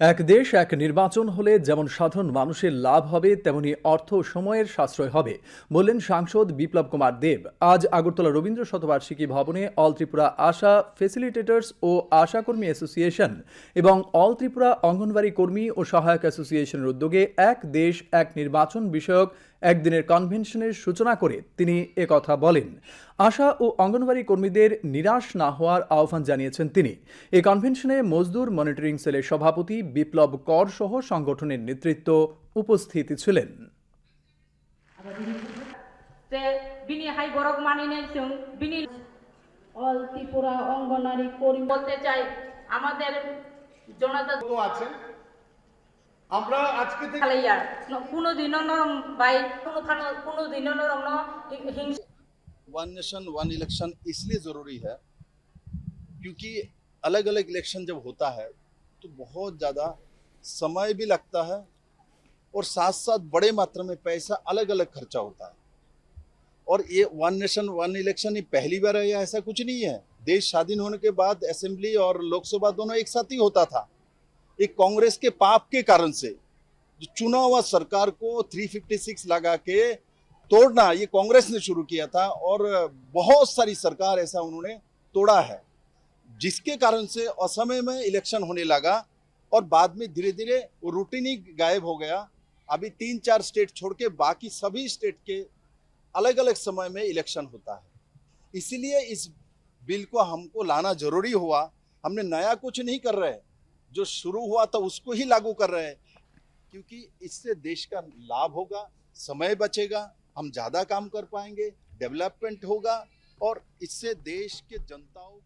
এক দেশ, এক নির্বাচন হলে যেমন সাধারণ মানুষের লাভ হবে, তেমনি অর্থ সময়ের সাশ্রয় হবে, বললেন সাংসদ বিপ্লব কুমার দেব। আজ আগরতলা রবীন্দ্র শতবার্ষিকী ভবনে অল ত্রিপুরা আশা ফেসিলিটেটার্স ও আশাকর্মী অ্যাসোসিয়েশন এবং অল ত্রিপুরা অঙ্গনওয়াড়ি কর্মী ও সহায়ক অ্যাসোসিয়েশনের উদ্যোগে এক দেশ, এক নির্বাচন বিষয়ক একদিনের কনভেনশনের সূচনা করে তিনি একথা বলেন। আশা ও অঙ্গনওয়াড়ি কর্মীদের নিরাশ না হওয়ার আহ্বান জানিয়েছেন তিনি। এই কনভেনশনে মজদুর মনিটরিং সেলের সভাপতি বিপ্লব কর সহ সংগঠনের নেতৃত্ব উপস্থিত ছিলেন। যে বিনি হাই বরক মানিনে जों বিনি অল ত্রিপুরা অঙ্গনারী কর্মী বলতে চাই আমাদের জনতা আছেন। আমরা আজকে থেকে খালাইয়া কোনো দিনও নরম বাই কোনো খানো কোনো দিনও নরম ন হিংসা वन नेशन वन इलेक्शन इसलिए ज़रूरी है क्योंकि अलग अलग इलेक्शन जब होता है तो बहुत ज़्यादा समय भी लगता है और साथ साथ बड़े मात्रा में पैसा अलग अलग खर्चा होता है और ये वन नेशन वन इलेक्शन ये पहली बार है या ऐसा कुछ नहीं है देश स्वाधीन होने के बाद असेंबली और लोकसभा दोनों एक साथ ही होता था एक कांग्रेस के पाप के कारण से जो चुना हुआ सरकार को 356 लगा के तोड़ना, ये कांग्रेस ने शुरू किया था और बहुत सारी सरकार ऐसा उन्होंने तोड़ा है, जिसके कारण से असमय में इलेक्शन होने लगा और बाद में धीरे धीरे वो रूटीन ही गायब हो गया। अभी तीन चार स्टेट छोड़ के बाकी सभी स्टेट के अलग अलग समय में इलेक्शन होता है। इसीलिए इस बिल को हमको लाना ज़रूरी हुआ। हमने नया कुछ नहीं कर रहे। जो शुरू हुआ था उसको ही लागू कर रहे हैं। क्योंकि इससे देश का लाभ होगा, समय बचेगा, हम ज़्यादा काम कर पाएँगे, डेवलपमेंट होगा और इससे देश के जनताओं